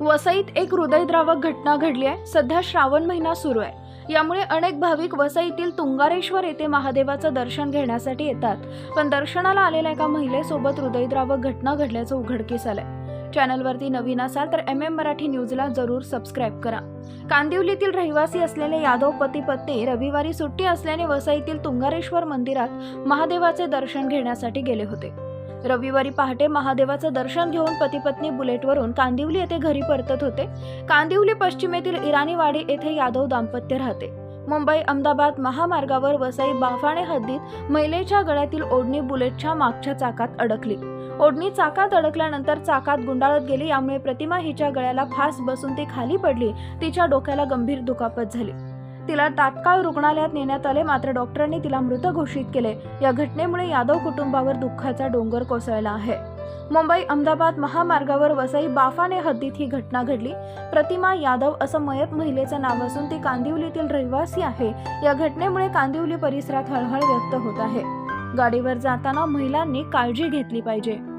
वसईत एक हृदयद्रावक घटना घडली आहे. सध्या श्रावण महिना सुरू आहे. यामुळे अनेक भाविक वसईतील तुंगारेश्वर येथे महादेवाचं दर्शन घेण्यासाठी येतात. पण दर्शनाला आलेल्या एका महिलेसोबत हृदयद्रावक घटना घडल्याचं उघडकीस आलंय. चॅनलवरती नवीन असाल तर एम एम मराठी न्यूजला जरूर सबस्क्राईब करा. कांदिवलीतील रहिवासी असलेले यादव पती पत्नी रविवारी सुट्टी असल्याने वसईतील तुंगारेश्वर मंदिरात महादेवाचे दर्शन घेण्यासाठी गेले होते. रविवारी पहाटे महादेवाचं दर्शन घेऊन पती पत्नी बुलेटवरून कांदिवली येथे घरी परतत होते. कांदिवली पश्चिमेतील इराणीवाडी येथे यादव दाम्पत्य राहते. मुंबई अहमदाबाद महामार्गावर वसई बाफाणे हद्दीत महिलेच्या गळ्यातील ओढणी बुलेटच्या मागच्या चाकात अडकली. ओढणी चाकात अडकल्यानंतर चाकात गुंडाळत गेली यामुळे प्रतिमा हिच्या गळ्याला फास बसून ती खाली पडली तिच्या डोक्याला गंभीर दुखापत झाली. तिला तात्काळ रुग्णालयात नेण्यात आले मात्र डॉक्टरांनी तिला मृत घोषित केले. या घटनेमुळे यादव कुटुंबावर दुःखाचा डोंगर कोसळला आहे. मुंबई अहमदाबाद महामार्गावर वसई बाफाने हद्दीत ही घटना घडली. प्रतिमा यादव असं मयत महिलेचं नाव असून ती कांदिवलीतील रहिवासी आहे. या घटनेमुळे कांदिवली परिसरात हळहळ व्यक्त होत आहे. गाडीवर जाताना महिलांनी काळजी घेतली पाहिजे.